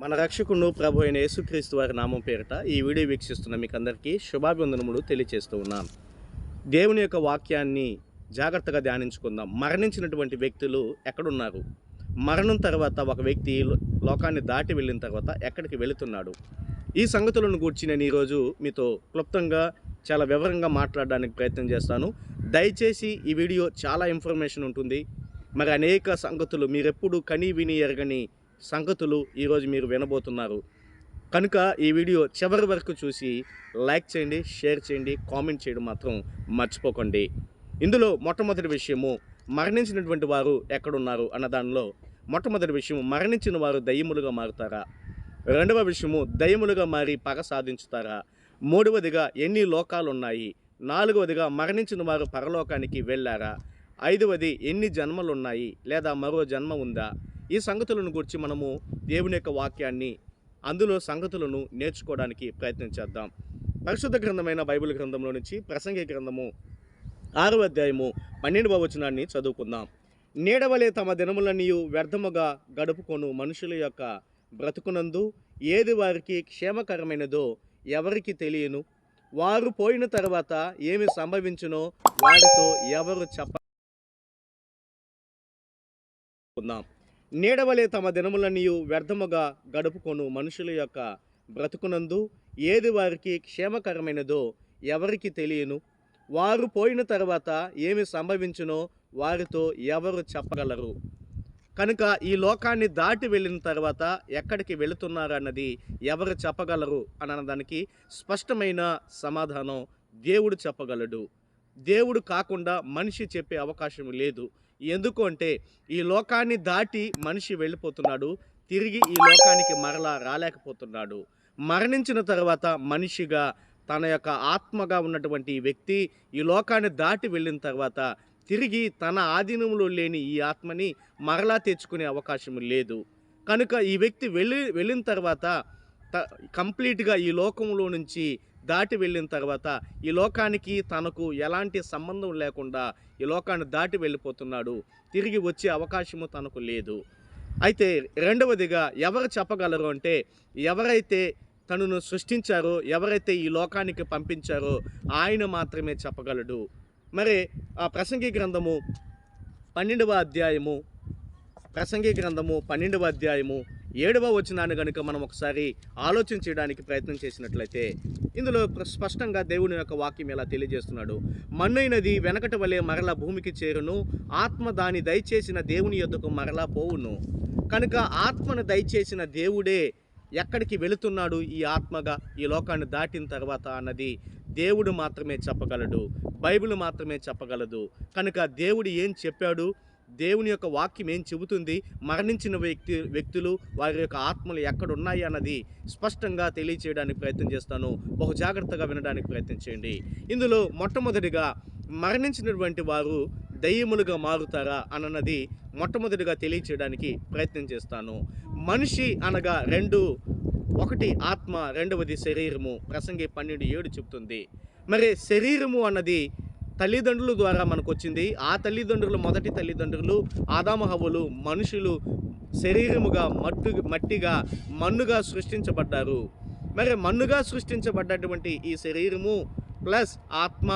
మన రక్షకుడు ప్రభు అయిన యేసుక్రీస్తు వారి నామం పేరిట ఈ వీడియో వీక్షిస్తున్న మీకు అందరికీ శుభాభివందనములు తెలియజేస్తూ ఉన్నాను. దేవుని యొక్క వాక్యాన్ని జాగ్రత్తగా ధ్యానించుకుందాం. మరణించినటువంటి వ్యక్తులు ఎక్కడున్నారు? మరణం తర్వాత ఒక వ్యక్తి లోకాన్ని దాటి వెళ్ళిన తర్వాత ఎక్కడికి వెళుతున్నాడు? ఈ సంగతులను గూర్చి నేను ఈరోజు మీతో క్లుప్తంగా చాలా వివరంగా మాట్లాడడానికి ప్రయత్నం చేస్తాను. దయచేసి ఈ వీడియో చాలా ఇన్ఫర్మేషన్ ఉంటుంది. మరి అనేక సంగతులు మీరెప్పుడు కని విని ఎరగని సంగతులు ఈరోజు మీరు వినబోతున్నారు. కనుక ఈ వీడియో చివరి వరకు చూసి లైక్ చేయండి షేర్ చేయండి కామెంట్ చేయడం మాత్రం మర్చిపోకండి. ఇందులో మొట్టమొదటి విషయము మరణించినటువంటి వారు ఎక్కడున్నారు అన్న దానిలో మొట్టమొదటి విషయం మరణించిన వారు దయ్యములుగా మారుతారా? రెండవ విషయము దయ్యములుగా మారి పగ సాధించుతారా? మూడవదిగా ఎన్ని లోకాలు ఉన్నాయి నాలుగవదిగా మరణించిన వారు పరలోకానికి వెళ్ళారా? ఐదవది ఎన్ని జన్మలు ఉన్నాయి లేదా మరో జన్మ ఉందా? ఈ సంగతులను గురించి మనము దేవుని యొక్క వాక్యాన్ని అందులో సంగతులను నేర్చుకోవడానికి ప్రయత్నం చేద్దాం. పరిశుద్ధ గ్రంథమైన బైబిల్ గ్రంథంలో నుంచి ప్రసంగి గ్రంథము ఆరవ అధ్యాయము పన్నెండవ వచనాన్ని చదువుకుందాం. నీడవలే తమ దినములనియు వ్యర్థముగా గడుపుకొను మనుషుల యొక్క బ్రతుకునందు ఏది వారికి క్షేమకరమైనదో ఎవరికి తెలియను? వారు పోయిన తర్వాత ఏమి సంభవించునో వారితో ఎవరు చెప్పకుందాం నీడవలే తమ దినములనియు వ్యర్థముగా గడుపుకొను మనుషుల యొక్క బ్రతుకునందు. ఏది వారికి క్షేమకరమైనదో ఎవరికి తెలియను. వారు పోయిన తర్వాత ఏమి సంభవించునో వారితో ఎవరు చెప్పగలరు. కనుక ఈ లోకాన్ని దాటి వెళ్ళిన తర్వాత ఎక్కడికి వెళుతున్నారన్నది ఎవరు చెప్పగలరు అని అన్నదానికి స్పష్టమైన సమాధానం దేవుడు చెప్పగలడు. దేవుడు కాకుండా మనిషి చెప్పే అవకాశం లేదు. ఎందుకు అంటే ఈ లోకాన్ని దాటి మనిషి వెళ్ళిపోతున్నాడు తిరిగి ఈ లోకానికి మరలా రాలేకపోతున్నాడు. మరణించిన తర్వాత మనిషిగా తన యొక్క ఆత్మగా ఉన్నటువంటి వ్యక్తి ఈ లోకాన్ని దాటి వెళ్ళిన తర్వాత తిరిగి తన ఆధీనంలో లేని ఈ ఆత్మని మరలా తెచ్చుకునే అవకాశం లేదు. కనుక ఈ వ్యక్తి వెళ్ళి వెళ్ళిన తర్వాత కంప్లీట్గా ఈ లోకంలో నుంచి దాటి వెళ్ళిన తర్వాత ఈ లోకానికి తనకు ఎలాంటి సంబంధం లేకుండా ఈ లోకాన్ని దాటి వెళ్ళిపోతున్నాడు. తిరిగి వచ్చే అవకాశము తనకు లేదు. అయితే రెండవదిగా ఎవరు చెప్పగలరు అంటే ఎవరైతే తనను సృష్టించారో ఎవరైతే ఈ లోకానికి పంపించారో ఆయన మాత్రమే చెప్పగలడు. మరి ఆ ప్రసంగి గ్రంథము పన్నెండవ అధ్యాయము ప్రసంగి గ్రంథము పన్నెండవ అధ్యాయము ఏడవ వచనాన్ని కనుక మనం ఒకసారి ఆలోచన చేయడానికి ప్రయత్నం చేసినట్లయితే ఇందులో స్పష్టంగా దేవుని యొక్క వాక్యం ఇలా తెలియజేస్తున్నాడు? మన్నైనది వెనకటి వలె మరలా భూమికి చేరును ఆత్మ దాని దయచేసిన దేవుని యొద్దకు మరలా పోవును. కనుక ఆత్మను దయచేసిన దేవుడే ఎక్కడికి వెళుతున్నాడు ఈ ఆత్మగా? ఈ లోకాన్ని దాటిన తర్వాత అన్నది దేవుడు మాత్రమే చెప్పగలడు బైబిల్ మాత్రమే చెప్పగలదు. కనుక దేవుడు ఏం చెప్పాడు? దేవుని యొక్క వాక్యం ఏం చెబుతుంది? మరణించిన వ్యక్తి వ్యక్తులు వారి యొక్క ఆత్మలు ఎక్కడ ఉన్నాయి అన్నది స్పష్టంగా తెలియచేయడానికి ప్రయత్నం చేస్తాను. బహు జాగ్రత్తగా వినడానికి ప్రయత్నం చేయండి. ఇందులో మొట్టమొదటిగా మరణించినటువంటి వారు దయ్యములుగా మారుతారా అన్నది మొట్టమొదటిగా తెలియచేయడానికి ప్రయత్నం చేస్తాను. మనిషి అనగా రెండు ఒకటి ఆత్మ రెండవది శరీరము. ప్రసంగి పన్నెండు ఏడు చెప్తుంది. మరి శరీరము అన్నది తల్లిదండ్రుల ద్వారా మనకు వచ్చింది ఆ తల్లిదండ్రులు మొదటి తల్లిదండ్రులు ఆదామహవులు మనుషులు శరీరముగా మట్టు మట్టిగా మన్నుగా సృష్టించబడ్డారు. మరి మన్నుగా సృష్టించబడ్డటువంటి ఈ శరీరము ప్లస్ ఆత్మ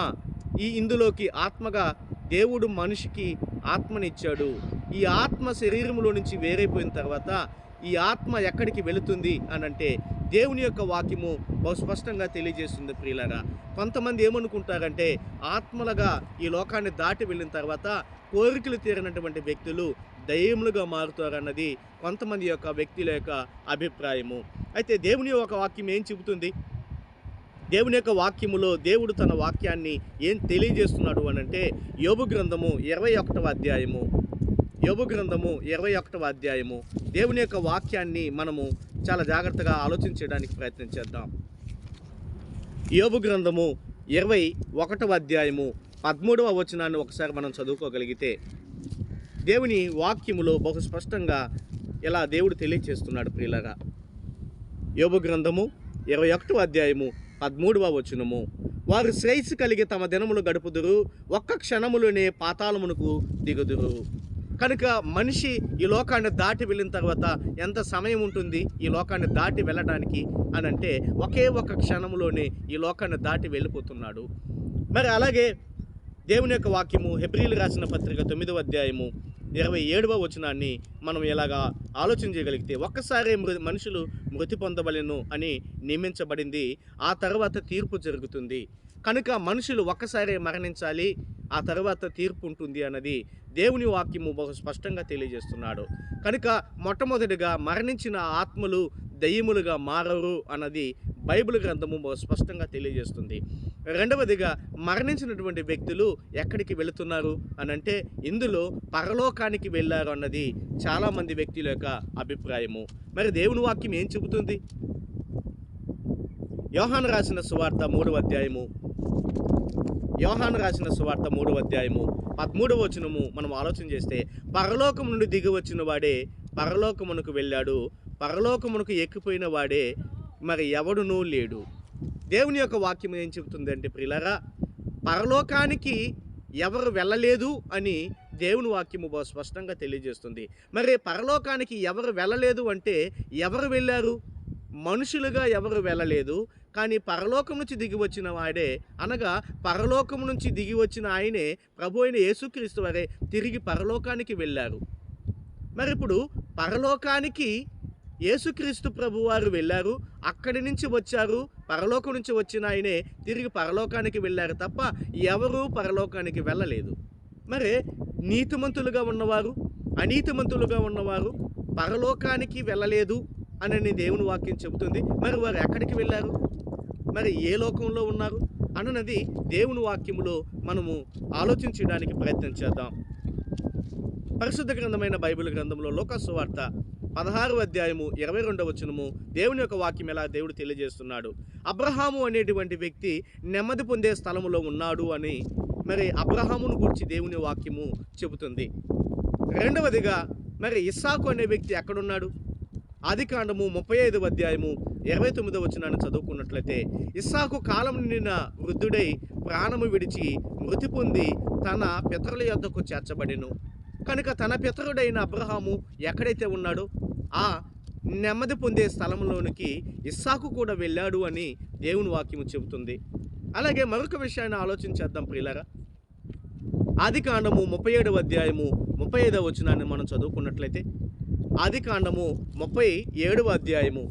ఈ ఇందులోకి ఆత్మగా దేవుడు మనిషికి ఆత్మనిచ్చాడు. ఈ ఆత్మ శరీరంలో నుంచి వేరైపోయిన తర్వాత ఈ ఆత్మ ఎక్కడికి వెళుతుంది అని అంటే దేవుని యొక్క వాక్యము బహు స్పష్టంగా తెలియజేస్తుంది ప్రియులరా. కొంతమంది ఏమనుకుంటారంటే ఆత్మలుగా ఈ లోకాన్ని దాటి వెళ్ళిన తర్వాత కోరికలు తీరినటువంటి వ్యక్తులు దయ్యములుగా మారుతారన్నది కొంతమంది యొక్క వ్యక్తుల యొక్క అభిప్రాయము. అయితే దేవుని యొక్క వాక్యం ఏం చెబుతుంది? దేవుని యొక్క వాక్యములో దేవుడు తన వాక్యాన్ని ఏం తెలియజేస్తున్నాడు అని అంటే యోబు గ్రంథము ఇరవై ఒకటవ అధ్యాయము. యోబు గ్రంథము ఇరవై ఒకటవ అధ్యాయము. దేవుని యొక్క వాక్యాన్ని మనము చాలా జాగ్రత్తగా ఆలోచించడానికి ప్రయత్నం చేద్దాం. యోబు గ్రంథము ఇరవై ఒకటవ అధ్యాయము పదమూడవ వచనాన్ని ఒకసారి మనం చదువుకోగలిగితే దేవుని వాక్యములో బహు స్పష్టంగా ఇలా దేవుడు తెలియజేస్తున్నాడు ప్రియులగా యోబు గ్రంథము ఇరవై ఒకటవ అధ్యాయము పదమూడవ వచనము. వారు శ్రేయస్సు కలిగి తమ దినములు గడుపుదురు ఒక్క క్షణములోనే పాతాళమునకు దిగుదురు. కనుక మనిషి ఈ లోకాన్ని దాటి వెళ్ళిన తర్వాత ఎంత సమయం ఉంటుంది ఈ లోకాన్ని దాటి వెళ్ళడానికి అని అంటే ఒకే ఒక క్షణంలోనే ఈ లోకాన్ని దాటి వెళ్ళిపోతున్నాడు. మరి అలాగే దేవుని యొక్క వాక్యము హెబ్రిల్ రాసిన పత్రిక తొమ్మిదవ అధ్యాయము ఇరవై ఏడవ వచనాన్ని మనం ఇలాగా ఆలోచన చేయగలిగితే ఒక్కసారి మృ మనుషులు మృతి పొందవలెను అని నియమించబడింది. ఆ తర్వాత తీర్పు జరుగుతుంది. కనుక మనుషులు ఒక్కసారే మరణించాలి ఆ తర్వాత తీర్పు ఉంటుంది అన్నది దేవుని వాక్యము బహు స్పష్టంగా తెలియజేస్తున్నాడు. కనుక మొట్టమొదటిగా మరణించిన ఆత్మలు దయ్యములుగా మారరు అన్నది బైబిల్ గ్రంథము బహు స్పష్టంగా తెలియజేస్తుంది. రెండవదిగా మరణించినటువంటి వ్యక్తులు ఎక్కడికి వెళుతున్నారు అని అంటే ఇందులో పరలోకానికి వెళ్ళారు అన్నది చాలామంది వ్యక్తుల యొక్క అభిప్రాయము. మరి దేవుని వాక్యం ఏం చెబుతుంది? యోహాన్ రాసిన సువార్త మూడవ అధ్యాయము యోహాను రాసిన సువార్త మూడవ అధ్యాయము పదమూడవ వచనము మనం ఆలోచన చేస్తే పరలోకం నుండి దిగి వచ్చిన వాడే పరలోకమునకు వెళ్ళాడు. పరలోకమునకు ఎక్కిపోయిన వాడే మరి ఎవడునూ లేడు. దేవుని యొక్క వాక్యం ఏం చెబుతుందంటే ప్రిలరా పరలోకానికి ఎవరు వెళ్ళలేదు అని దేవుని వాక్యము స్పష్టంగా తెలియజేస్తుంది. మరి పరలోకానికి ఎవరు వెళ్ళలేదు అంటే ఎవరు వెళ్ళారు? మనుషులుగా ఎవరు వెళ్ళలేదు. కానీ పరలోకం నుంచి దిగి వచ్చిన వాడే అనగా పరలోకం నుంచి దిగి వచ్చిన ఆయనే ప్రభు అయిన యేసుక్రీస్తు వారే తిరిగి పరలోకానికి వెళ్ళారు. మరి ఇప్పుడు పరలోకానికి యేసుక్రీస్తు ప్రభు వారు వెళ్ళారు అక్కడి నుంచి వచ్చారు పరలోకం నుంచి వచ్చిన ఆయనే తిరిగి పరలోకానికి వెళ్ళారు తప్ప ఎవరూ పరలోకానికి వెళ్ళలేదు. మరి నీతిమంతులుగా ఉన్నవారు అనీతిమంతులుగా ఉన్నవారు పరలోకానికి వెళ్ళలేదు అని దేవుని వాక్యం చెబుతుంది. మరి వారు ఎక్కడికి వెళ్ళారు? మరి ఏ లోకంలో ఉన్నారు అన్నది దేవుని వాక్యములో మనము ఆలోచించడానికి ప్రయత్నం చేద్దాం. పరిశుద్ధ గ్రంథమైన బైబిల్ గ్రంథంలో లోకస్సు వార్త పదహారు అధ్యాయము ఇరవై రెండవ వచనము దేవుని యొక్క వాక్యం ఎలా దేవుడు తెలియజేస్తున్నాడు. అబ్రహాము అనేటువంటి వ్యక్తి నెమ్మది పొందే స్థలములో ఉన్నాడు అని మరి అబ్రహామును గురించి దేవుని వాక్యము చెబుతుంది. రెండవదిగా మరి ఇస్సాకు అనే వ్యక్తి ఎక్కడున్నాడు? ఆది కాండము ముప్పై ఐదు అధ్యాయము ఇరవై తొమ్మిదో వచనాన్ని చదువుకున్నట్లయితే ఇస్సాకు కాలం నిండిన వృద్ధుడై ప్రాణము విడిచి మృతి పొంది తన పితరుల యొద్దకు చేర్చబడెను. కనుక తన పితరుడైన అబ్రహాము ఎక్కడైతే ఉన్నాడో ఆ నెమ్మది పొందే స్థలంలోనికి ఇస్సాకు కూడా వెళ్ళాడు అని దేవుని వాక్యము చెబుతుంది. అలాగే మరొక విషయాన్ని ఆలోచించేద్దాం ప్రియులరా. ఆది కాండము ముప్పై ఏడవ అధ్యాయము ముప్పై ఐదవ వచనాన్ని మనం చదువుకున్నట్లయితే ఆది కాండము ముప్పై ఏడవ అధ్యాయము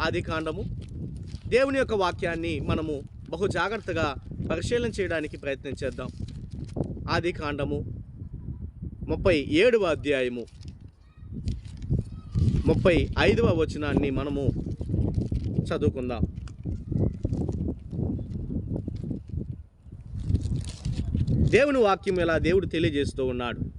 ఆది కాండము. దేవుని యొక్క వాక్యాన్ని మనము బహు జాగ్రత్తగా పరిశీలన చేయడానికి ప్రయత్నం చేద్దాం. ఆది కాండము ముప్పై ఏడవ అధ్యాయము. ముప్పై ఐదవ వచనాన్ని మనము చదువుకుందాం. దేవుని వాక్యం ఇలా దేవుడు తెలియజేస్తూ ఉన్నాడు.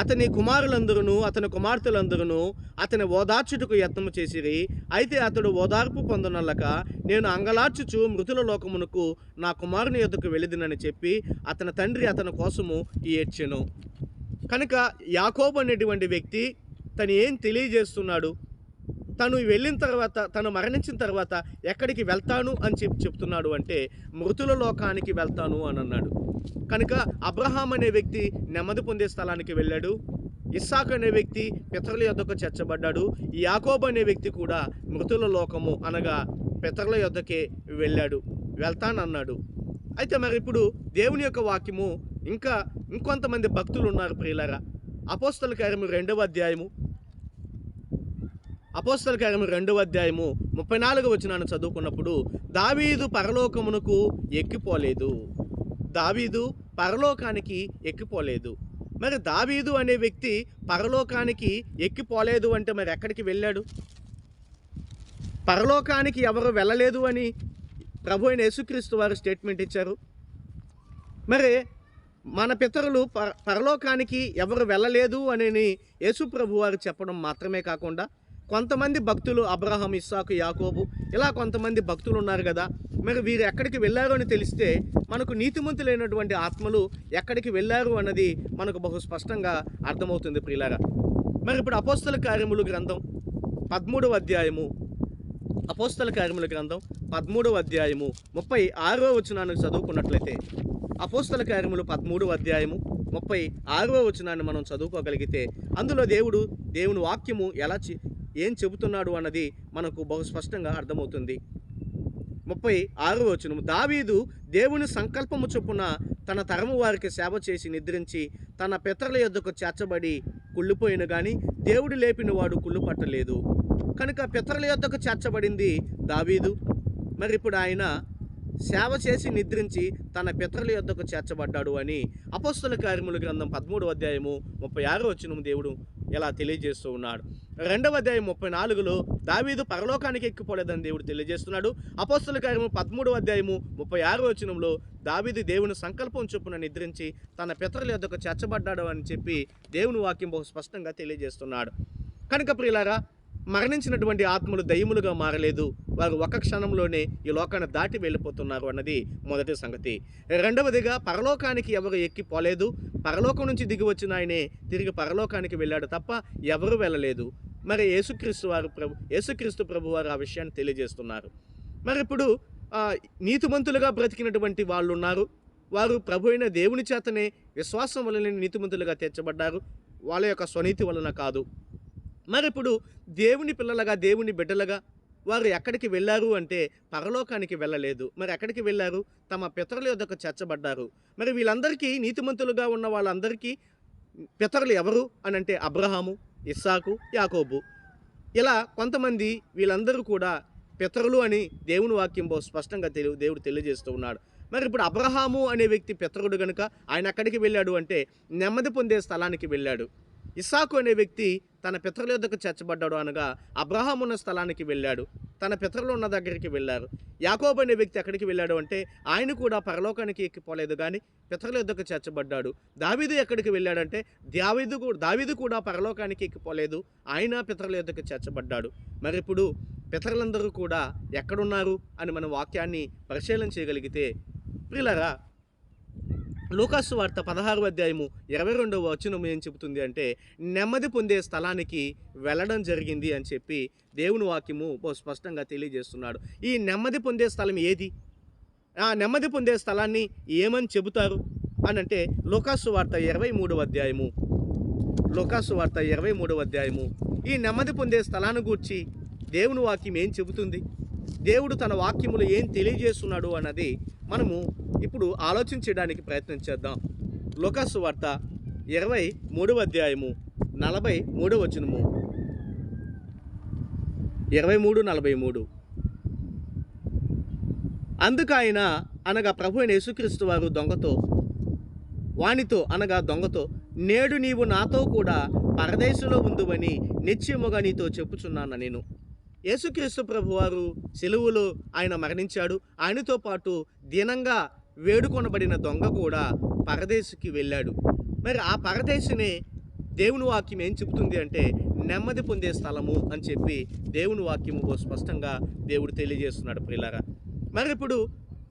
అతని కుమారులందరూ అతని కుమార్తెలందరూ అతని ఓదార్చుటకు యత్నము చేసిరి. అయితే అతడు ఓదార్పు పొందనల్లక నేను అంగలార్చుచు మృతుల లోకమునకు నా కుమారుని యొద్దకు వెళ్ళిదినని చెప్పి అతని తండ్రి అతని కోసము ఏడ్చెను. కనుక యాకోబు అనేటువంటి వ్యక్తి తను ఏం తెలియజేస్తున్నాడు? తను వెళ్ళిన తర్వాత తను మరణించిన తర్వాత ఎక్కడికి వెళ్తాను అని చెప్పి చెప్తున్నాడు అంటే మృతుల లోకానికి వెళ్తాను అని అన్నాడు. కనుక అబ్రహాం అనే వ్యక్తి నెమ్మది పొందే స్థలానికి వెళ్ళాడు. ఇస్సాక్ అనే వ్యక్తి పితరుల యొద్దకు చేర్చబడ్డాడు. యాకోబ్ అనే వ్యక్తి కూడా మృతుల లోకము అనగా పితరుల యొద్దకే వెళ్ళాడు వెళ్తానన్నాడు. అయితే మరి ఇప్పుడు దేవుని యొక్క వాక్యము ఇంకా ఇంకొంతమంది భక్తులు ఉన్నారు ప్రియులరా. అపోస్తల కార్యము రెండవ అధ్యాయము అపోస్తల కార్యము రెండవ అధ్యాయము ముప్పై నాలుగు వచనాన్ని చదువుకున్నప్పుడు దావీదు పరలోకమునకు ఎక్కిపోలేదు. దావీదు పరలోకానికి ఎక్కిపోలేదు. మరి దావీదు అనే వ్యక్తి పరలోకానికి ఎక్కిపోలేదు అంటే మరి ఎక్కడికి వెళ్ళాడు? పరలోకానికి ఎవరు వెళ్ళలేదు అని ప్రభు అయిన యేసుక్రీస్తు వారు స్టేట్మెంట్ ఇచ్చారు. మరి మన పితరులు పర పరలోకానికి ఎవరు వెళ్ళలేదు అని యేసు ప్రభు వారు చెప్పడం మాత్రమే కాకుండా కొంతమంది భక్తులు అబ్రహం ఇస్సాకు యాకోబు ఇలా కొంతమంది భక్తులు ఉన్నారు కదా. మరి వీరు ఎక్కడికి వెళ్ళారు అని తెలిస్తే మనకు నీతిమంతులైనటువంటి ఆత్మలు ఎక్కడికి వెళ్ళారు అన్నది మనకు బహు స్పష్టంగా అర్థమవుతుంది ప్రియులారా. మరి ఇప్పుడు అపోస్తల కార్యములు గ్రంథం పదమూడవ అధ్యాయము అపోస్తల కార్యముల గ్రంథం పదమూడవ అధ్యాయము ముప్పై ఆరో వచనాన్ని చదువుకున్నట్లయితే అపోస్తల కార్యములు పదమూడవ అధ్యాయము ముప్పై ఆరవ వచనాన్ని మనం చదువుకోగలిగితే అందులో దేవుడు దేవుని వాక్యము ఎలా చి ఏం చెబుతున్నాడు అన్నది మనకు బహు స్పష్టంగా అర్థమవుతుంది. ముప్పై ఆరో వచనం దావీదు దేవుని సంకల్పము చొప్పున తన తరము వారికి సేవ చేసి నిద్రించి తన పితరుల యొద్దకు చేర్చబడి కుళ్ళిపోయిన కానీ దేవుడు లేపిన వాడు కుళ్ళు పట్టలేదు. కనుక పితరుల యొద్దకు చేర్చబడింది దావీదు. మరి ఇప్పుడు ఆయన సేవ చేసి నిద్రించి తన పితరుల యొద్దకు చేర్చబడ్డాడు అని అపస్తుల కార్యముల గ్రంథం పదమూడు అధ్యాయము ముప్పై ఆరో వచనము దేవుడు ఇలా తెలియజేస్తూ ఉన్నాడు. రెండవ అధ్యాయం ముప్పై నాలుగులో దావీదు పరలోకానికి ఎక్కిపోలేదని దేవుడు తెలియజేస్తున్నాడు. అపోస్తుల కార్యము పదమూడవ అధ్యాయము ముప్పై ఆరో వచనంలో దావీదు దేవుని సంకల్పం చొప్పున నిద్రించి తన పితరుల యొద్దకు చేర్చబడ్డాడు అని చెప్పి దేవుని వాక్యం బహు స్పష్టంగా తెలియజేస్తున్నాడు. కనుక ప్రియులారా మరణించినటువంటి ఆత్మలు దయ్యములుగా మారలేదు. వారు ఒక క్షణంలోనే ఈ లోకాన్ని దాటి వెళ్ళిపోతున్నారు అన్నది మొదటి సంగతి. రెండవదిగా పరలోకానికి ఎవరు ఎక్కి పోలేదు పరలోకం నుంచి దిగి వచ్చిన ఆయనే తిరిగి పరలోకానికి వెళ్ళాడు తప్ప ఎవరు వెళ్ళలేదు. మరి యేసుక్రీస్తు వారు ప్రభు యేసుక్రీస్తు ప్రభు వారు ఆ విషయాన్ని తెలియజేస్తున్నారు. మరి ఇప్పుడు నీతిమంతులుగా బ్రతికినటువంటి వాళ్ళు ఉన్నారు. వారు ప్రభు అయిన దేవుని చేతనే విశ్వాసం వలన నీతిమంతులుగా తీర్చబడ్డారు. వాళ్ళ యొక్క స్వనీతి వలన కాదు. మరి ఇప్పుడు దేవుని పిల్లలుగా దేవుని బిడ్డలుగా వారు ఎక్కడికి వెళ్ళారు అంటే పరలోకానికి వెళ్ళలేదు. మరి ఎక్కడికి వెళ్ళారు? తమ పితరుల యొద్దకు చేర్చబడ్డారు. మరి వీళ్ళందరికీ నీతిమంతులుగా ఉన్న వాళ్ళందరికీ పితరులు ఎవరు అని అంటే అబ్రహాము ఇస్సాకు యాకోబు. ఇలా కొంతమంది వీళ్ళందరూ కూడా పితరులు అని దేవుని వాక్యంలో స్పష్టంగా తెలియ దేవుడు తెలియజేస్తూ ఉన్నాడు. మరి ఇప్పుడు అబ్రహాము అనే వ్యక్తి పితరుడు గనుక ఆయన ఎక్కడికి వెళ్ళాడు అంటే నెమ్మది పొందే స్థలానికి వెళ్ళాడు. ఇస్సాకు అనే వ్యక్తి తన పితరుల యొద్దకు చేర్చబడ్డాడు అనగా అబ్రహాం ఉన్న స్థలానికి వెళ్ళాడు. తన పితరులు ఉన్న దగ్గరికి వెళ్ళారు. యాకోబు అనే వ్యక్తి ఎక్కడికి వెళ్ళాడు అంటే ఆయన కూడా పరలోకానికి ఎక్కిపోలేదు కానీ పితరుల యొద్దకు చేర్చబడ్డాడు. దావీదు ఎక్కడికి వెళ్ళాడంటే దావిదు కూడా దావీదు కూడా పరలోకానికి ఎక్కిపోలేదు. ఆయన పితరుల యొద్దకు చేర్చబడ్డాడు. మరి ఇప్పుడు పితరులందరూ కూడా ఎక్కడున్నారు అని మన వాక్యాన్ని పరిశీలన చేయగలిగితే ప్రిలరా లూకాసు వార్త పదహారు అధ్యాయము ఇరవై రెండవ వచనం ఏం చెబుతుంది అంటే నెమ్మది పొందే స్థలానికి వెళ్ళడం జరిగింది అని చెప్పి దేవుని వాక్యము బహు స్పష్టంగా తెలియజేస్తున్నాడు. ఈ నెమ్మది పొందే స్థలం ఏది? ఆ నెమ్మది పొందే స్థలాన్ని ఏమని చెబుతారు? అని అంటే లోకాసు వార్త ఇరవై మూడవ అధ్యాయము. లోకాసు వార్త ఇరవై మూడవ అధ్యాయము. ఈ నెమ్మది పొందే స్థలాన్ని గూర్చి దేవుని వాక్యం ఏం చెబుతుంది? దేవుడు తన వాక్యములు ఏం తెలియజేస్తున్నాడు అన్నది మనము ఇప్పుడు ఆలోచించడానికి ప్రయత్నం చేద్దాం. లోకాసు వార్త ఇరవై మూడవ అధ్యాయము నలభై మూడవ వచనము. ఇరవై మూడు నలభై మూడు. అందుకు ఆయన అనగా ప్రభు అయిన యేసుక్రీస్తు వారు దొంగతో వానితో అనగా దొంగతో నేడు నీవు నాతో కూడా పరదేశంలో ఉందువని నిత్యముగా నీతో చెప్పుచున్నాను నేను. యేసుక్రీస్తు ప్రభువారు సెలువులో ఆయన మరణించాడు. ఆయనతో పాటు దీనంగా వేడుకొనబడిన దొంగ కూడా పరదేశుకి వెళ్ళాడు. మరి ఆ పరదేశునే దేవుని వాక్యం ఏం చెబుతుంది అంటే నెమ్మది పొందే స్థలము అని చెప్పి దేవుని వాక్యము స్పష్టంగా దేవుడు తెలియజేస్తున్నాడు ప్రిల్లారా మరి ఇప్పుడు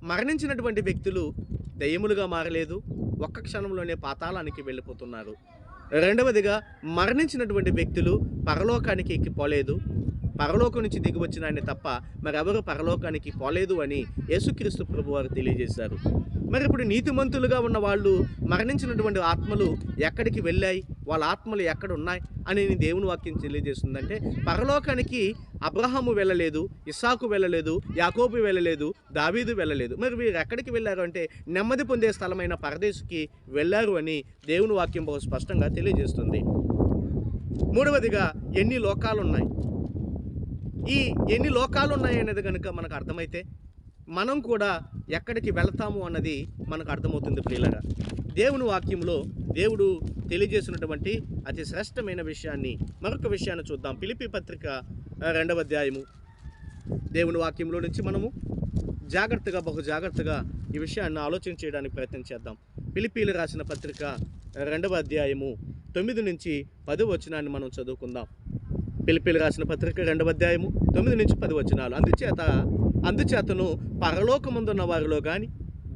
మరణించినటువంటి వ్యక్తులు దయ్యములుగా మారలేదు. ఒక్క క్షణంలోనే పాతాళానికి వెళ్ళిపోతున్నారు. రెండవదిగా మరణించినటువంటి వ్యక్తులు పరలోకానికి ఎక్కిపోలేదు. పరలోకం నుంచి దిగివచ్చిన ఆయన తప్ప మరెవరు పరలోకానికి పోలేదు అని యేసుక్రీస్తు ప్రభు వారు తెలియజేశారు. మరి ఇప్పుడు నీతిమంతులుగా ఉన్న వాళ్ళు మరణించినటువంటి ఆత్మలు ఎక్కడికి వెళ్ళాయి? వాళ్ళ ఆత్మలు ఎక్కడ ఉన్నాయి అని దేవుని వాక్యం తెలియజేస్తుందంటే పరలోకానికి అబ్రహాము వెళ్ళలేదు ఇస్సాకు వెళ్ళలేదు యాకోబు వెళ్ళలేదు దావీదు వెళ్ళలేదు. మరి వీరు ఎక్కడికి వెళ్ళారు అంటే నెమ్మది పొందే స్థలమైన పరదేశుకి వెళ్ళారు అని దేవుని వాక్యం బహు స్పష్టంగా తెలియజేస్తుంది. మూడవదిగా ఎన్ని లోకాలు ఉన్నాయి ఈ ఎన్ని లోకాలు ఉన్నాయనేది కనుక మనకు అర్థమైతే మనం కూడా ఎక్కడికి వెళ్తాము అన్నది మనకు అర్థమవుతుంది ప్రియులరా. దేవుని వాక్యంలో దేవుడు తెలియజేసినటువంటి అతి శ్రేష్టమైన విషయాన్ని మరొక విషయాన్ని చూద్దాం. పిలిపి పత్రిక రెండవ అధ్యాయము. దేవుని వాక్యంలో నుంచి మనము జాగ్రత్తగా బహు జాగ్రత్తగా ఈ విషయాన్ని ఆలోచన చేయడానికి ప్రయత్నం చేద్దాం. పిలిపీలు రాసిన పత్రిక రెండవ అధ్యాయము తొమ్మిది నుంచి పది వచనాన్ని మనం చదువుకుందాం. పిలిపిలు రాసిన పత్రిక రెండవ అధ్యాయము తొమ్మిది నుంచి పది వచనాలు. అందుచేత అందుచేతను పరలోకముందున్న వారిలో కానీ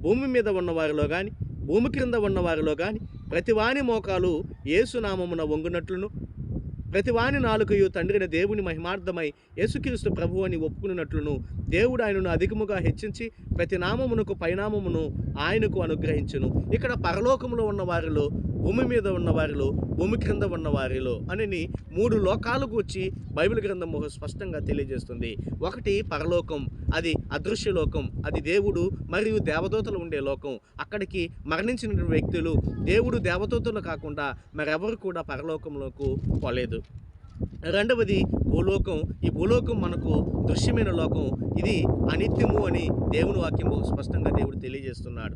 భూమి మీద ఉన్నవారిలో కానీ భూమి క్రింద ఉన్న వారిలో కానీ ప్రతివాని మోకాలు ఏసునామమున వంగునట్లును ప్రతి వాని నాలుకయు తండ్రిన దేవుని మహిమార్థమై యేసుక్రీస్తు ప్రభు అని ఒప్పుకున్నట్లును దేవుడు ఆయనను అధికముగా హెచ్చించి ప్రతి నామమునకు పైనామమును ఆయనకు అనుగ్రహించును. ఇక్కడ పరలోకములో ఉన్న వారిలో భూమి మీద ఉన్న వారిలో భూమి క్రింద ఉన్న వారిలో అని మూడు లోకాలకు వచ్చి బైబిల్ గ్రంథం ఒక స్పష్టంగా తెలియజేస్తుంది. ఒకటి పరలోకం అది అదృశ్య లోకం అది దేవుడు మరియు దేవదూతలు ఉండే లోకం. అక్కడికి మరణించిన వ్యక్తులు దేవుడు దేవదూతలు కాకుండా మరెవరు కూడా పరలోకంలోకి పోలేదు. రెండవది భూలోకం. ఈ భూలోకం మనకు దృశ్యమైన లోకం. ఇది అనిత్యము అని దేవుని వాక్యము స్పష్టంగా దేవుడు తెలియజేస్తున్నాడు.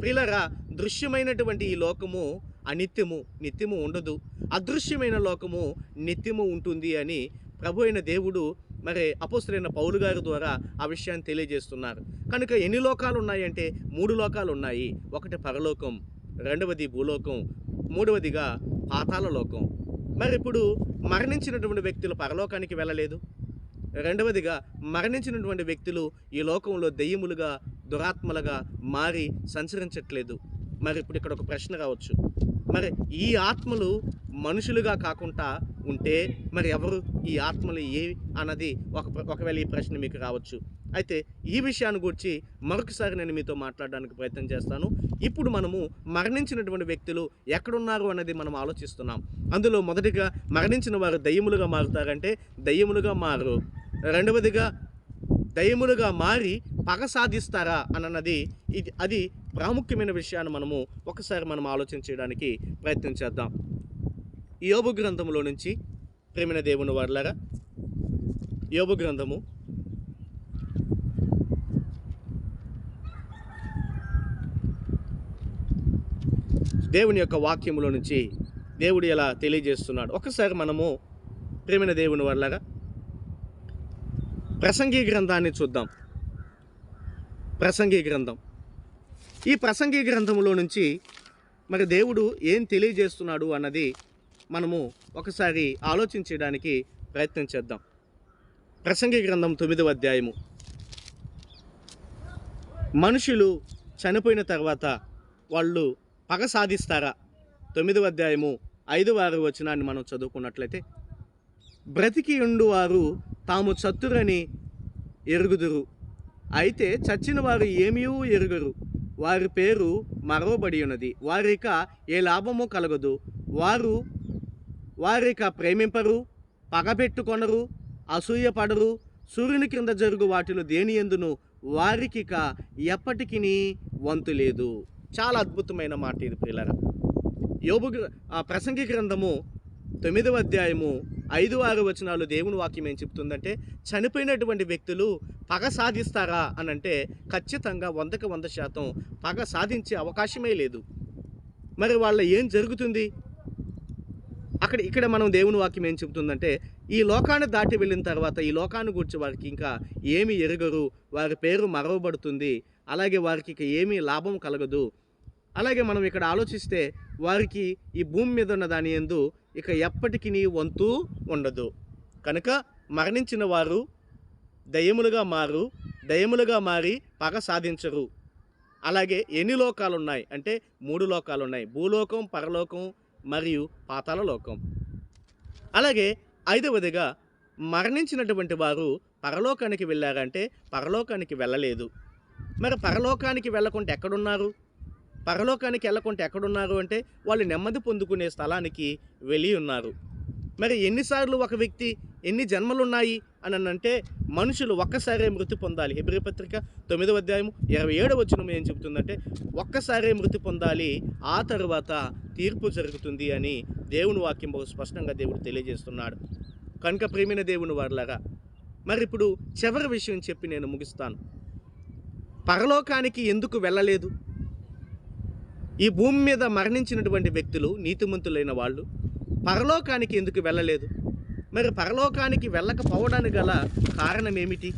ప్రియులరా దృశ్యమైనటువంటి ఈ లోకము అనిత్యము నిత్యము ఉండదు. అదృశ్యమైన లోకము నిత్యము ఉంటుంది అని ప్రభు అయిన దేవుడు మరి అపోస్తులైన పౌలు గారి ద్వారా ఆ విషయాన్ని తెలియజేస్తున్నారు. కనుక ఎన్ని లోకాలు ఉన్నాయంటే మూడు లోకాలు ఉన్నాయి ఒకటి పరలోకం రెండవది భూలోకం మూడవదిగా పాతాల లోకం మరి ఇప్పుడు మరణించినటువంటి వ్యక్తులు పరలోకానికి వెళ్ళలేదు. రెండవదిగా మరణించినటువంటి వ్యక్తులు ఈ లోకంలో దెయ్యములుగా దురాత్మలుగా మారి సంచరించట్లేదు. మరి ఇప్పుడు ఇక్కడ ఒక ప్రశ్న రావచ్చు. మరి ఈ ఆత్మలు మనుషులుగా కాకుండా ఉంటే మరి ఎవరు ఈ ఆత్మలు ఏ అన్నది ఒక ఒకవేళ ఈ ప్రశ్న మీకు రావచ్చు. అయితే ఈ విషయాన్ని గురించి మరొకసారి నేను మీతో మాట్లాడడానికి ప్రయత్నం చేస్తాను. ఇప్పుడు మనము మరణించినటువంటి వ్యక్తులు ఎక్కడున్నారు అన్నది మనం ఆలోచిస్తున్నాం. అందులో మొదటిగా మరణించిన వారు దయ్యములుగా మారుతారంటే దయ్యములుగా మారు. రెండవదిగా దయ్యములుగా మారి పగ సాధిస్తారా అన్నది ఇది అది ప్రాముఖ్యమైన విషయాన్ని మనము ఒకసారి మనం ఆలోచన చేయడానికి ప్రయత్నం చేద్దాం. యోబు గ్రంథములో నుంచి ప్రేమిన దేవుని వర్లరా యోబు గ్రంథము. దేవుని యొక్క వాక్యములో నుంచి దేవుడు ఎలా తెలియజేస్తున్నాడు. ఒకసారి మనము ప్రేమిన దేవుని వర్లరా ప్రసంగి గ్రంథాన్ని చూద్దాం. ప్రసంగి గ్రంథం. ఈ ప్రసంగి గ్రంథంలో నుంచి మరి దేవుడు ఏం తెలియజేస్తున్నాడు అన్నది మనము ఒకసారి ఆలోచించడానికి ప్రయత్నం చేద్దాం. ప్రసంగి గ్రంథం తొమ్మిదవ అధ్యాయము. మనుషులు చనిపోయిన తర్వాత వాళ్ళు పగ సాధిస్తారా? తొమ్మిదవ అధ్యాయము ఐదు వారు వచనాన్ని మనం చదువుకున్నట్లయితే బ్రతికి ఉండు వారు తాము చత్తురని ఎరుగుదురు. అయితే చచ్చిన వారు ఏమీ ఎరుగరు. వారి పేరు మరవబడి ఉన్నది. వారిక ఏ లాభము కలగదు. వారు వారిక ప్రేమింపరు పగబెట్టుకొనరు అసూయపడరు సూర్యుని క్రింద జరుగు వాటిలో దేని ఎందును? వారికిక ఎప్పటికీ వంతు లేదు. చాలా అద్భుతమైన మాట ఇది పిల్లర యోబు ఆ ప్రసంగి గ్రంథము తొమ్మిదవ అధ్యాయము ఐదు ఆరు వచనాలు దేవుని వాక్యం ఏం చెప్తుందంటే చనిపోయినటువంటి వ్యక్తులు పగ సాధిస్తారా అని అంటే ఖచ్చితంగా వందకి వంద శాతం పగ సాధించే అవకాశమే లేదు. మరి వాళ్ళ ఏం జరుగుతుంది? అక్కడ ఇక్కడ మనం దేవుని వాక్యం ఏం చెబుతుందంటే ఈ లోకాన్ని దాటి వెళ్ళిన తర్వాత ఈ లోకాన్ని గురించి వారికి ఇంకా ఏమి ఎరగరు వారి పేరు మరవబడుతుంది అలాగే వారికి ఇక ఏమీ లాభం కలగదు. అలాగే మనం ఇక్కడ ఆలోచిస్తే వారికి ఈ భూమి మీద ఉన్న దాని ఎందు ఇక ఎప్పటికీ వంతు ఉండదు. కనుక మరణించిన వారు దయ్యములుగా మారు దయ్యములుగా మారి పగ సాధించరు. అలాగే ఎన్ని లోకాలు ఉన్నాయి అంటే మూడు లోకాలు ఉన్నాయి భూలోకం పరలోకం మరియు పాతాల లోకం. అలాగే ఐదవదిగా మరణించినటువంటి వారు పరలోకానికి వెళ్ళారంటే పరలోకానికి వెళ్ళలేదు. మరి పరలోకానికి వెళ్ళకుండా ఎక్కడున్నారు? పరలోకానికి వెళ్ళకుండా ఎక్కడున్నారు అంటే వాళ్ళు నెమ్మది పొందుకునే స్థలానికి వెళ్ళి ఉన్నారు. మరి ఎన్నిసార్లు ఒక వ్యక్తి ఎన్ని జన్మలు ఉన్నాయి అని అంటే మనుషులు ఒక్కసారే మృతి పొందాలి. హెబ్రి పత్రిక తొమ్మిదవ అధ్యాయం ఇరవై ఏడవ వచనం ఏం చెబుతుందంటే ఒక్కసారే మృతి పొందాలి ఆ తర్వాత తీర్పు జరుగుతుంది అని దేవుని వాక్యం బహు స్పష్టంగా దేవుడు తెలియజేస్తున్నాడు. కనుక ప్రేమిన దేవుని వారిలాగా మరి ఇప్పుడు చివరి విషయం చెప్పి నేను ముగిస్తాను. పరలోకానికి ఎందుకు వెళ్ళలేదు? ఈ భూమి మీద మరణించినటువంటి వ్యక్తులు నీతిమంతులైన వాళ్ళు పరలోకానికి ఎందుకు వెళ్ళలేదు? మరి పరలోకానికి వెళ్ళకపోవడానికి గల కారణం ఏమిటి?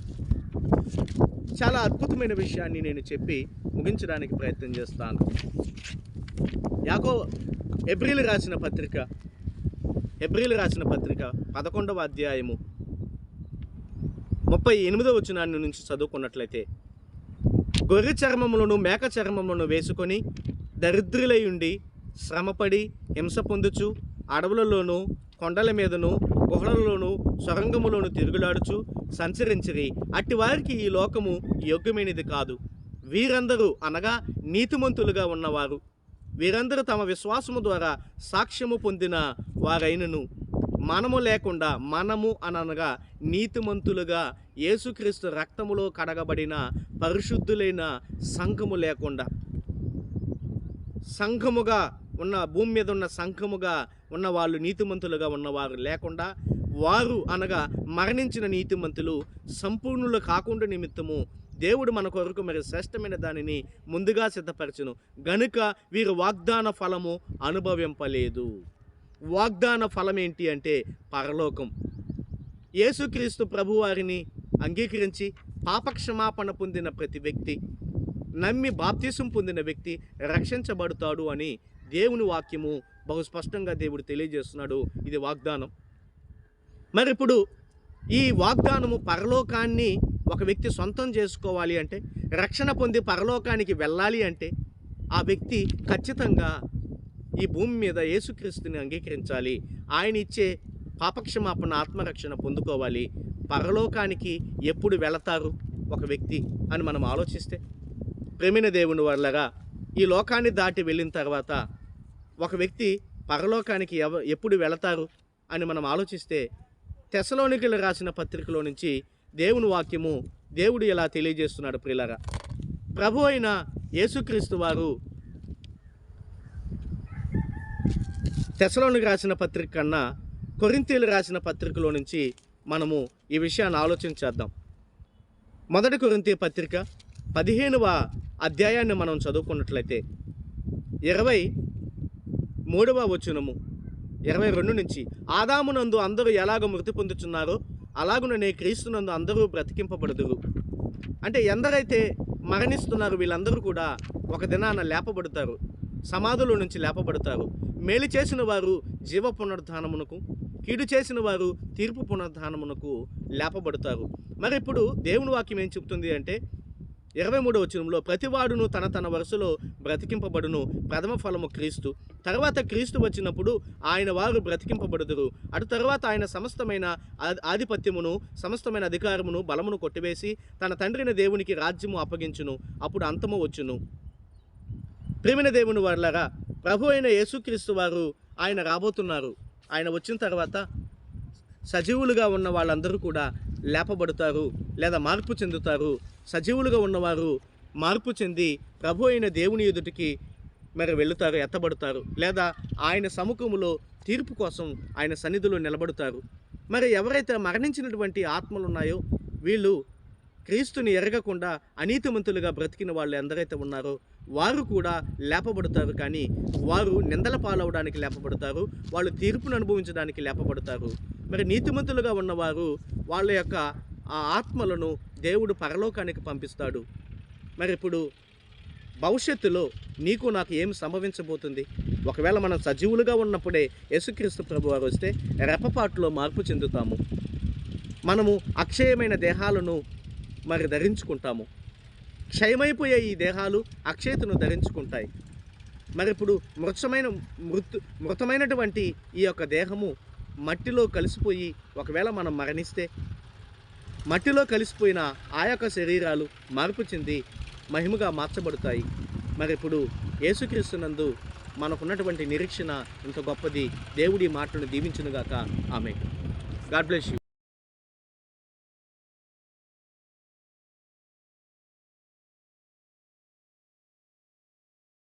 చాలా అద్భుతమైన విషయాన్ని నేను చెప్పి ముగించడానికి ప్రయత్నం చేస్తాను. యాకో ఎబ్రిల్ రాసిన పత్రిక ఎబ్రిల్ రాసిన పత్రిక పదకొండవ అధ్యాయము ముప్పై ఎనిమిదవ వచనాన్ని నుంచి చదువుకున్నట్లయితే గొర్రె చర్మములను మేక చర్మములను వేసుకొని దరిద్రులై ఉండి శ్రమపడి హింస పొందుచు అడవులలోనూ కొండల మీదను గుహలలోను సొరంగములోను తిరుగులాడుచు సంచరించిరి. అట్టి వారికి ఈ లోకము యోగ్యమైనది కాదు. వీరందరూ అనగా నీతిమంతులుగా ఉన్నవారు. వీరందరూ తమ విశ్వాసము ద్వారా సాక్ష్యము పొందిన వారైనను. మనము లేకుండా మనము అనగా నీతిమంతులుగా యేసుక్రీస్తు రక్తములో కడగబడిన పరిశుద్ధులైన సంఘము లేకుండా. సంఘముగా ఉన్న భూమి మీద ఉన్న సంఘముగా ఉన్న వాళ్ళు నీతిమంతులుగా ఉన్నవారు లేకుండా వారు అనగా మరణించిన నీతిమంతులు సంపూర్ణులు కాకుండా నిమిత్తము దేవుడు మన కొరకు మరి శ్రేష్టమైన దానిని ముందుగా సిద్ధపరచును. గనుక వీరు వాగ్దాన ఫలము అనుభవింపలేదు. వాగ్దాన ఫలం ఏంటి అంటే పరలోకం. యేసుక్రీస్తు ప్రభువారిని అంగీకరించి పాపక్షమాపణ పొందిన ప్రతి వ్యక్తి నమ్మి బాప్తీసం పొందిన వ్యక్తి రక్షించబడతాడు అని దేవుని వాక్యము బహు స్పష్టంగా దేవుడు తెలియజేస్తున్నాడు. ఇది వాగ్దానం. మరి ఇప్పుడు ఈ వాగ్దానము పరలోకాన్ని ఒక వ్యక్తి సొంతం చేసుకోవాలి అంటే రక్షణ పొంది పరలోకానికి వెళ్ళాలి అంటే ఆ వ్యక్తి ఖచ్చితంగా ఈ భూమి మీద యేసుక్రీస్తుని అంగీకరించాలి. ఆయన ఇచ్చే పాపక్షమాపణ ఆత్మరక్షణ పొందుకోవాలి. పరలోకానికి ఎప్పుడు వెళతారు ఒక వ్యక్తి అని మనం ఆలోచిస్తే ప్రేమిన దేవుని వల్లగా ఈ లోకాన్ని దాటి వెళ్ళిన తర్వాత ఒక వ్యక్తి పరలోకానికి ఎవ ఎప్పుడు వెళతారు అని మనం ఆలోచిస్తే తెసలోనికలు రాసిన పత్రికలో నుంచి దేవుని వాక్యము దేవుడు ఇలా తెలియజేస్తున్నాడు ప్రిలరా ప్రభు అయిన యేసుక్రీస్తు వారు తెసలోనికి రాసిన పత్రిక కన్నా కొరింతీలు రాసిన పత్రికలో నుంచి మనము ఈ విషయాన్ని ఆలోచించేద్దాం మొదటి కొరింతి పత్రిక పదిహేనవ అధ్యాయాన్ని మనం చదువుకున్నట్లయితే ఇరవై మూడవ వచనము ఇరవై రెండు నుంచి ఆదామునందు అందరూ ఎలాగ మృతి పొందుచున్నారో అలాగుననే క్రీస్తునందు అందరూ బ్రతికింపబడుదురు. అంటే ఎందరైతే మరణిస్తున్నారు వీళ్ళందరూ కూడా ఒక దినాన లేపబడతారు సమాధుల నుంచి లేపబడతారు. మేలు చేసిన వారు జీవ పునరుద్ధానమునకు కీడు చేసిన వారు తీర్పు పునరుద్ధానమునకు లేపబడతారు. మరి ఇప్పుడు దేవుని వాక్యం ఏం చెప్తుంది అంటే ఇరవై మూడవ వచనంలో ప్రతివాడును తన తన వరుసలో బ్రతికింపబడును ప్రథమ ఫలము క్రీస్తు. తర్వాత క్రీస్తు వచ్చినప్పుడు ఆయన వారు బ్రతికింపబడుదురు. అటు తర్వాత ఆయన సమస్తమైన ఆధిపత్యమును సమస్తమైన అధికారమును బలమును కొట్టివేసి తన తండ్రిని దేవునికి రాజ్యము అప్పగించును. అప్పుడు అంతము వచ్చును. ప్రేమిన దేవుని వాళ్ళరా ప్రభు అయిన యేసుక్రీస్తు వారు ఆయన రాబోతున్నారు. ఆయన వచ్చిన తర్వాత సజీవులుగా ఉన్న వాళ్ళందరూ కూడా లేపబడతారు లేదా మార్పు చెందుతారు. సజీవులుగా ఉన్నవారు మార్పు చెంది ప్రభు అయిన దేవుని ఎదుటికి మరి వెళుతారు ఎత్తబడతారు లేదా ఆయన సముఖములో తీర్పు కోసం ఆయన సన్నిధిలో నిలబడతారు. మరి ఎవరైతే మరణించినటువంటి ఆత్మలు ఉన్నాయో వీళ్ళు క్రీస్తుని ఎరగకుండా అనీతిమంతులుగా బ్రతికిన వాళ్ళు ఎందరైతే ఉన్నారో వారు కూడా లేపబడతారు కానీ వారు నిందల పాలవడానికి లేపబడతారు వాళ్ళు తీర్పును అనుభవించడానికి లేపబడతారు. మరి నీతిమంతులుగా ఉన్నవారు వాళ్ళ యొక్క ఆ ఆత్మలను దేవుడు పరలోకానికి పంపిస్తాడు. మరి ఇప్పుడు భవిష్యత్తులో నీకు నాకు ఏమి సంభవించబోతుంది? ఒకవేళ మనం సజీవులుగా ఉన్నప్పుడే యేసుక్రీస్తు ప్రభు వారు వస్తే రెపపాటులో మార్పు చెందుతాము. మనము అక్షయమైన దేహాలను మరి ధరించుకుంటాము. క్షయమైపోయే ఈ దేహాలు అక్షయతను ధరించుకుంటాయి. మరి ఇప్పుడు మృతమైన మృతు మృతమైనటువంటి ఈ యొక్క దేహము మట్టిలో కలిసిపోయి ఒకవేళ మనం మరణిస్తే మట్టిలో కలిసిపోయిన ఆ యొక్క శరీరాలు మార్పు చెంది మహిమగా మార్చబడతాయి. మరి ఇప్పుడు యేసుక్రీస్తునందు మనకున్నటువంటి నిరీక్షణ ఇంత గొప్పది. దేవుడి మాటను దీవించునుగాక. ఆమె గాడ్ బ్లెస్ యూ.